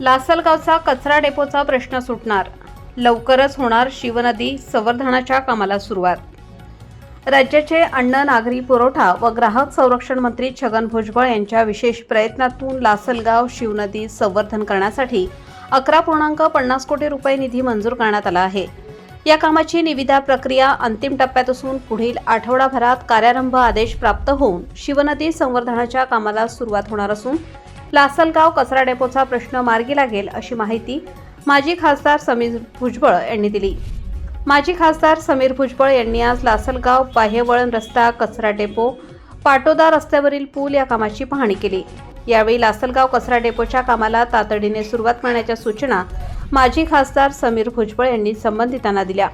लासलगावचा कचरा डेपोचा प्रश्न सुटणार. लवकरच होणार शिवनदी संवर्धनाच्या कामाला सुरुवात. राज्याचे अन्न नागरी पुरवठा व ग्राहक संरक्षण मंत्री छगन भुजबळ यांच्या विशेष प्रयत्नातून लासलगाव शिवनदी संवर्धन करण्यासाठी अकरा पूर्णांक पन्नास कोटी रुपये निधी मंजूर करण्यात आला आहे. या कामाची निविदा प्रक्रिया अंतिम टप्प्यात असून पुढील आठवडाभरात कार्यारंभ आदेश प्राप्त होऊन शिवनदी संवर्धनाच्या कामाला सुरुवात होणार असून लासलगाव कचरा डेपोचा प्रश्न मार्गी लागेल अशी माहिती माजी खासदार समीर भुजबळ यांनी दिली. माजी खासदार समीर भुजबळ यांनी आज लासलगाव बाह्यवळण रस्ता कचरा डेपो पाटोदा रस्त्यावरील पूल या कामाची पाहणी केली. यावेळी लासलगाव कचरा डेपोच्या कामाला तातडीने सुरुवात करण्याच्या सूचना माजी खासदार समीर भुजबळ यांनी संबंधितांना दिल्या.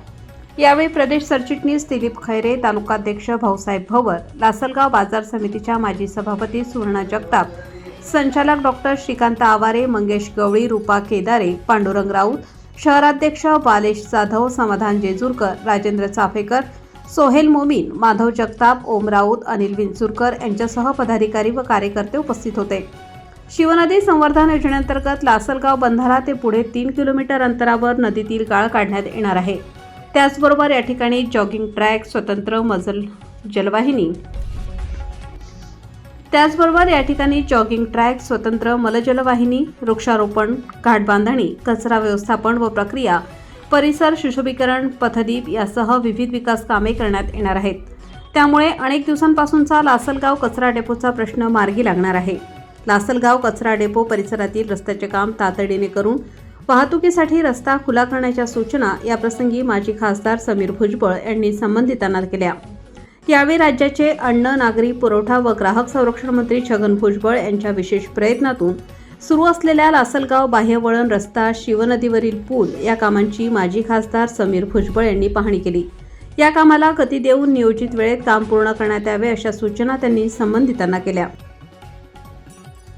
यावेळी प्रदेश सरचिटणीस दिलीप खैरे तालुकाध्यक्ष भाऊसाहेब भवर लासलगाव बाजार समितीच्या माजी सभापती सुवर्णा जगताप संचालक डॉक्टर श्रीकांत आवारे मंगेश गवळी रूपा केदारे पांडुरंग राऊत शहराध्यक्ष बालेश जाधव समाधान जेजूरकर राजेंद्र चाफेकर सोहेल मोमीन माधव जगताप ओम राऊत अनिल विंचुरकर यांच्यासह पदाधिकारी व कार्यकर्ते उपस्थित होते. शिवनदी संवर्धन योजनेअंतर्गत लासलगाव बंधारा ते पुढे तीन किलोमीटर अंतरावर नदीतील गाळ काढण्यात येणार आहे. त्याचबरोबर या ठिकाणी जॉगिंग ट्रॅक स्वतंत्र मजल जलवाहिनी त्याचबरोबर या ठिकाणी जॉगिंग ट्रॅक स्वतंत्र मलजलवाहिनी वृक्षारोपण घाट बांधणी कचरा व्यवस्थापन व प्रक्रिया परिसर सुशोभीकरण पथदीप यासह विविध विकास कामे करण्यात येणार आहेत. त्यामुळे अनेक दिवसांपासूनचा लासलगाव कचरा डेपोचा प्रश्न मार्गी लागणार आहे. लासलगाव कचरा डेपो परिसरातील रस्त्याचे काम तातडीने करून वाहतुकीसाठी रस्ता खुला करण्याच्या सूचना याप्रसंगी माजी खासदार समीर भुजबळ यांनी संबंधितांना केल्या. यावेळी राज्याचे अन्न नागरी पुरवठा व ग्राहक संरक्षण मंत्री छगन भुजबळ यांच्या विशेष प्रयत्नातून सुरू असलेल्या लासलगाव बाह्यवळण रस्ता शिवनदीवरील पूल या कामांची माजी खासदार समीर भुजबळ यांनी पाहणी केली. या कामाला गती देऊन नियोजित वेळेत काम पूर्ण करण्यात यावे अशा सूचना त्यांनी संबंधितांना केल्या.